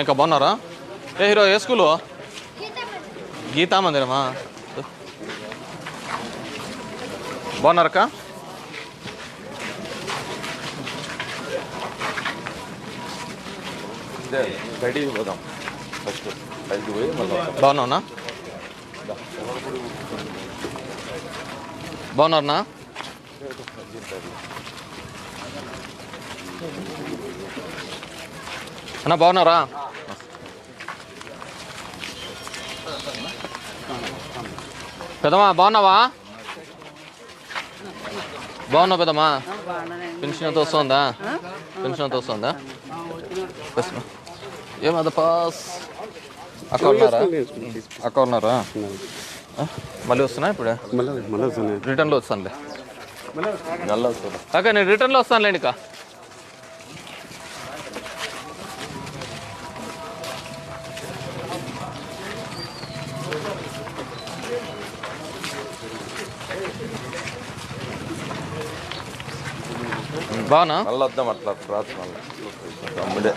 ఇంకా బాగున్నారా ఏ హీరో ఏ స్కూలు గీతా మందిరమా బాగున్నారక్క బయటికి పోదాం ఫస్ట్ బయటికి పోయి మళ్ళీ బాగున్నావునా బాగున్నారనా అన్న బాగున్నారా? పెదమా బాగున్నావా? బాగున్నావు పెదమా పెన్షన్ ఎంత వస్తుందా? పెన్షన్ ఎంత వస్తుందా? ఏమద పాస్ అక్క ఉన్నారా? అక్క ఉన్నారా? మళ్ళీ వస్తున్నా ఇప్పుడు? మళ్ళీ మళ్ళీ రిటర్న్లో వస్తానులే. నల్ల వస్తుంది అక్క నేను రిటర్న్లో వస్తానులేండి ఇక బాగున్నా? మళ్ళీ వద్దాం అట్లా రాత్రి మళ్ళీ. తమ్ముడే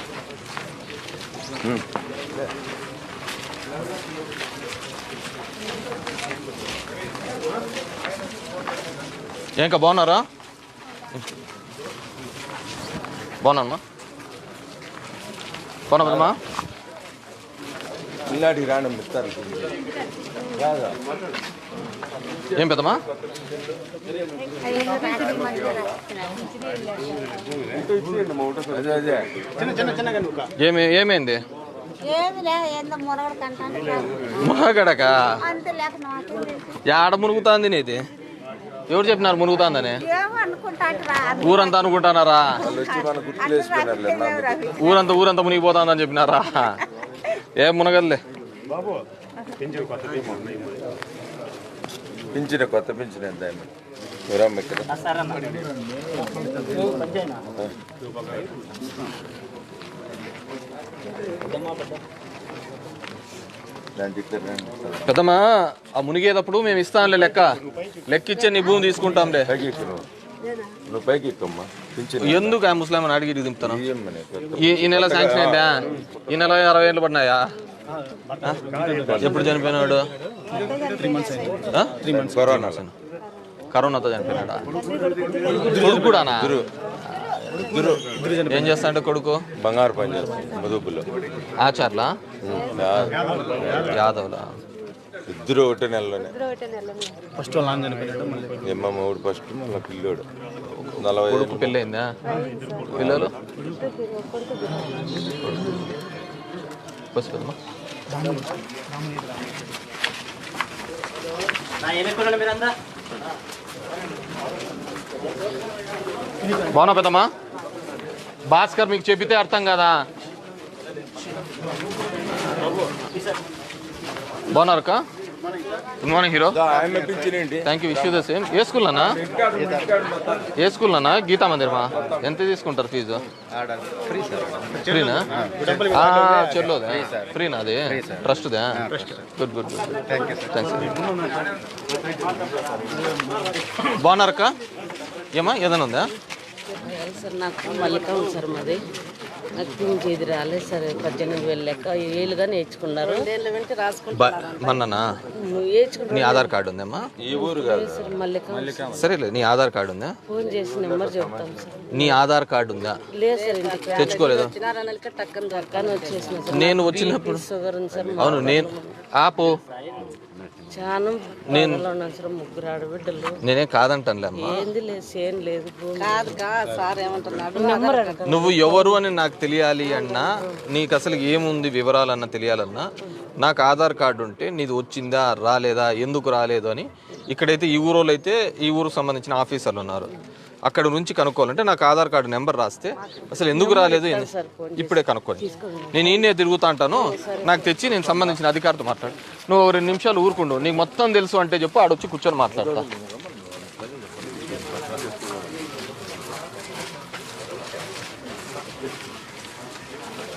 ఏంకా బాగున్నారా? బాగున్నామ్మా బాగున్నామ్మా పిల్లాడికి రాని ఇస్తారు ఏం పెద్దమ్మా? ఏమి ఏమైంది? నాకు యాడ మునుగుతాంది నీది? ఎవరు చెప్పినారు మునుగుతాందని? ఏమో అనుకుంటాంటరా ఊరంతా వేసుకున్నారు ఊరంతా ఊరంతా మునిగిపోతాందని చెప్పినారా? ఏ మునగదులే. పింఛన్ కొత్త పింఛన్ ఎంత ఇక్కడ. పెద్దమ్మా ఆ మునిగేటప్పుడు మేము ఇస్తాంలే లెక్క. లెక్క ఇచ్చే నీ భూమి తీసుకుంటాంలే. నువ్వు పైకి ఎక్కుమ్మా ఎందుకు ఆ ముస్లాం అడిగి ఇడిగి దింపుతాను? ఈ నెల శాంక్షన్ అయిందా? ఈ నెల అరవై ఏళ్ళు పడినాయా? ఎప్పుడు చనిపోయినాడు? కరోనాతో చనిపోయినాడా? కొడుకు కూడానా గురు ఏం చేస్తాంటే కొడుకు? బంగారు పని చేస్తాం మధుపులో ఆచార్లా? యాదవ్లా? ఇద్దరు ఒకటే నెలలోనే. ఫస్ట్ మూడు ఫస్ట్ మళ్ళీ పిల్లోడు. నలభై కొడుకు పెళ్ళయిందా పిల్లలు? బస్ పెద్దమ్మా బాగున్నా పెద్దమ్మా? భాస్కర్ మీకు చెబితే అర్థం కదా? బాగున్నారక్క? Good morning hero thank you wish you the same A school అన్నా ఏ స్కూల్ అన్నా గీతా మందిరమా? ఎంత తీసుకుంటారు ఫీజు? ఫ్రీనా? చెల్లోదా ఫ్రీనా అది? ట్రస్ట్దా గుడ్ గుడ్ గుడ్ థ్యాంక్స్ బాగున్నారక్క? ఏమా ఏదైనా ఉందా? సార్ నాకు మల్లిక ఉంది సార్ మాది. నాకు ఇది రాలేదు సార్ పద్దెనిమిది వేలు లెక్క ఏళ్ళుగా నేర్చుకున్నారు. మన్ననా? నీ ఆధార్ కార్డు ఉందమ్మా? ఈ ఊరు కాదు. సార్ మల్లిక. సరేలే నీ ఆధార్ కార్డు ఉందా? ఫోన్ చేసి నెంబర్ చెప్తాం సార్. నీ ఆధార్ కార్డు ఉందా? లేదు సార్ ఇంటికి తెచ్చుకోలేదా? వచ్చినారనక టక్కన దొరకని వచ్చేసిన సార్. నేను వచ్చినప్పుడు? షుగర్ ఉంది సార్ అవును నేను ఆపు. ముగ్గురు ఆడబిడ్డలు. నేనేం కాదంటానులే అమ్మా. నువ్వు ఎవరు అని నాకు తెలియాలి అన్నా నీకు అసలు ఏముంది వివరాలన్నా తెలియాలన్నా నాకు ఆధార్ కార్డు ఉంటే నీది వచ్చిందా రాలేదా ఎందుకు రాలేదు అని ఇక్కడైతే ఈ ఊరోళ్ళు అయితే ఈ ఊరుకు సంబంధించిన ఆఫీసర్లు ఉన్నారు. అక్కడ నుంచి కనుక్కోవాలంటే నాకు ఆధార్ కార్డు నెంబర్ రాస్తే అసలు ఎందుకు రాలేదు ఇప్పుడే కనుక్కోండి. నేను ఈయనే తిరుగుతా అంటాను నాకు తెచ్చి నేను సంబంధించిన అధికారితో మాట్లాడు. నువ్వు రెండు నిమిషాలు ఊరుకుండు. నీకు మొత్తం తెలుసు అంటే చెప్పు ఆడొచ్చి కూర్చొని మాట్లాడతా.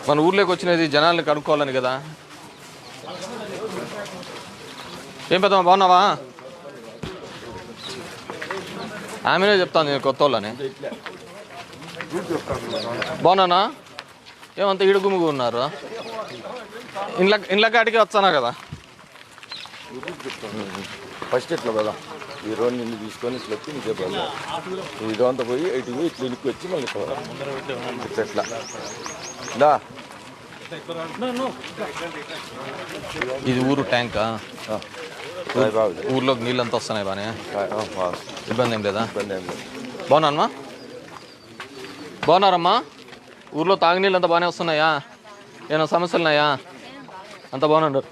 మన ఊర్లోకి వచ్చినది జనాల్ని కనుక్కోవాలని కదా. ఏం పెద్దమ్మా బాగున్నావా? ఆమెనే చెప్తాను నేను కొత్త వాళ్ళని బాగున్నానా ఏమంత ఇడుగుముగు ఉన్నారు ఇండ్ల ఇండ్ల కాడికి వచ్చానా కదా ఫస్ట్ ఇట్లా పోదాం ఈ రోడ్ నిన్ను తీసుకొని ఇట్లా వచ్చి ఇంకే పోదాం ఇదంతా పోయి ఇటు పోయి ఇట్లా ఇనికి వచ్చి మళ్ళీ ఇట్లా దా ఇది ఊరు ట్యాంకా ఊర్లోకి నీళ్ళంతా వస్తున్నాయి బానే. ఇబ్బంది ఏం లేదా? బాగున్నానమ్మా బాగున్నారమ్మా? ఊర్లో తాగునీళ్ళు అంతా బాగానే వస్తున్నాయా? ఏమైనా సమస్యలు ఉన్నాయా అంత బాగున్నారు